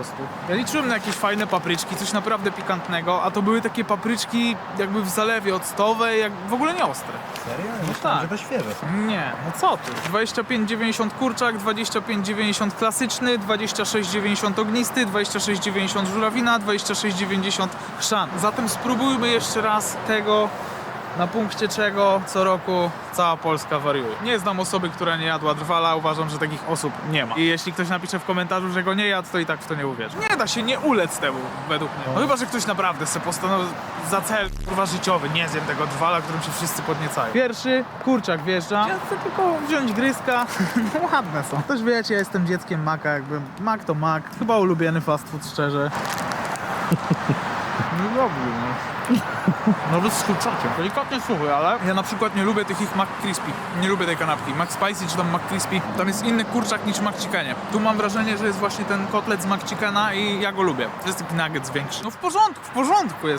prostu. Ja liczyłem na jakieś fajne papryczki, coś naprawdę pikantnego, a to były takie papryczki jakby w zalewie octowej, jak w ogóle nie ostre. Serio? No tak. że to świeże są. Nie, no co ty? 25,90 kurczak, 25,90 klasyczny, 26,90 ognisty, 26,90 żurawina, 26,90 chrzan. Zatem spróbujmy jeszcze raz tego, na punkcie czego co roku cała Polska wariuje. Nie znam osoby, która nie jadła drwala, uważam, że takich osób nie ma. I jeśli ktoś napisze w komentarzu, że go nie jadł, to i tak w to nie uwierzy. Nie da się nie ulec temu, według mnie. No chyba, że ktoś naprawdę se postanowił za cel kurwa życiowy, nie zjem tego drwala, którym się wszyscy podniecają. Pierwszy kurczak wjeżdża. Ja chcę tylko wziąć gryzka. No ładne są. Też wiecie, ja jestem dzieckiem maka, jakby mak to mak. Chyba ulubiony fast food, szczerze. No dobry, no. Nawet z kurczakiem. Delikatnie suchy, ale ja na przykład nie lubię tych ich McCrispy. Nie lubię tej kanapki. McSpicy czy tam McCrispy. Tam jest inny kurczak niż McChickenie. Tu mam wrażenie, że jest właśnie ten kotlet z McChickena i ja go lubię. To jest taki nuggets większy. No w porządku, w porządku jest.